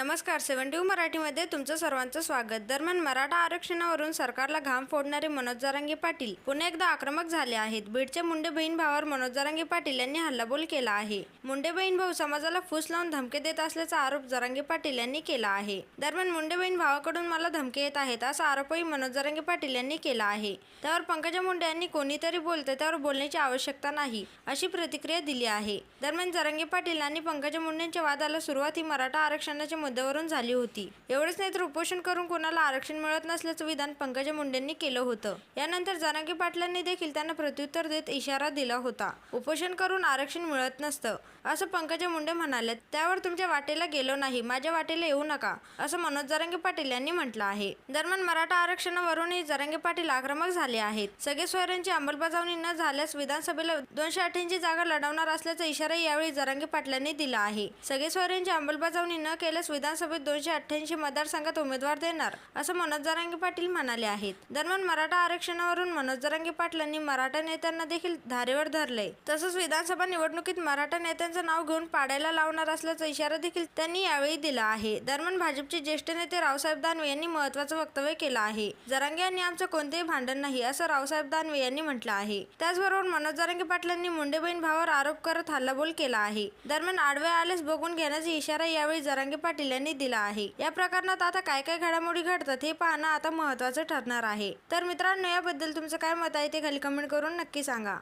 नमस्कार सेवन टू मराठीमध्ये तुमचं सर्वांचं स्वागत. दरम्यान मराठा आरक्षणावरून सरकारला घाम फोडणारे मनोज जरांगे पाटील पुन्हा एकदा आक्रमक झाले आहेत. बीडच्या मुंडे बहीण भावावर मनोज जरांगे पाटील यांनी हल्लाबोल केला आहे. मुंडे बहीण भाऊ समाजाला फूस लावून धमके देत असल्याचा आरोप जरांगे पाटील यांनी केला आहे. दरम्यान मुंडे बहीण भावाकडून मला धमके येत आहेत असा आरोपही मनोज जरांगे पाटील यांनी केला आहे. त्यावर पंकजा मुंडे यांनी कोणीतरी बोलते त्यावर बोलण्याची आवश्यकता नाही अशी प्रतिक्रिया दिली आहे. दरम्यान जरांगे पाटील आणि पंकजा मुंडेंच्या वादाला सुरुवात ही मराठा आरक्षणाच्या मुद्द्यावरून झाली होती. एवढेच नाही तर उपोषण करून कोणाला आरक्षण मिळत नसल्याचं विधान पंकजा मुंडेंनी केलं होतं. यानंतर जरांगे पाटलांनी देखील त्यांना प्रत्युत्तर देत इशारा दिला होता. उपोषण करून आरक्षण मिळत नसतं. असं पंकजा मुंडे म्हणाले त्यावर तुमच्या वाटेला गेलो नाही माझ्या वाटेला येऊ नका असं मनोज जरांगे पाटील यांनी म्हटलं आहे. दरम्यान मराठा आरक्षणावरूनही जरांगे पाटील आक्रमक झाले आहेत. सगळे सोयऱ्यांची अंमलबजावणी न झाल्यास विधानसभेला दोनशे अठ्ठ्याऐंशी जागा लढवणार असल्याचा इशारा यावेळी जरांगे पाटलांनी दिला आहे. सगळे सोयऱ्यांची अंमलबजावणी न केल्यास विधानसभेत दोनशे अठ्ठ्याऐंशी मतदारसंघात उमेदवार देणार असं मनोज जरांगे पाटील म्हणाले आहेत. दरम्यान मराठा आरक्षणावरून मनोज जरांगे पाटलांनी मराठा नेत्यांना देखील धारेवर धरले. तसंच विधानसभा निवडणुकीत मराठा नेत्यांचं नाव घेऊन पाडायला लावणार असल्याचा इशारा देखील त्यांनी यावेळी दिला आहे. दरम्यान भाजपचे ज्येष्ठ नेते रावसाहेब दानवे यांनी महत्वाचं वक्तव्य केलं आहे. जरांगे यांनी आमचं कोणतेही भांडण नाही असं रावसाहेब दानवे यांनी म्हटलं आहे. त्याचबरोबर मनोज जरांगे पाटलांनी मुंडे बहीण भावावर आरोप करत हल्लाबोल केला आहे. दरम्यान आडवे आल्यास बघून घेण्याचा इशारा यावेळी जरांगे पाटील यांनी दिला आहे. या प्रकरणात आता काय काय घडामोडी घडतात हे पाहणं आता महत्वाचं ठरणार आहे. तर मित्रांनो याबद्दल तुमचं काय मत आहे ते खाली कमेंट करून नक्की सांगा.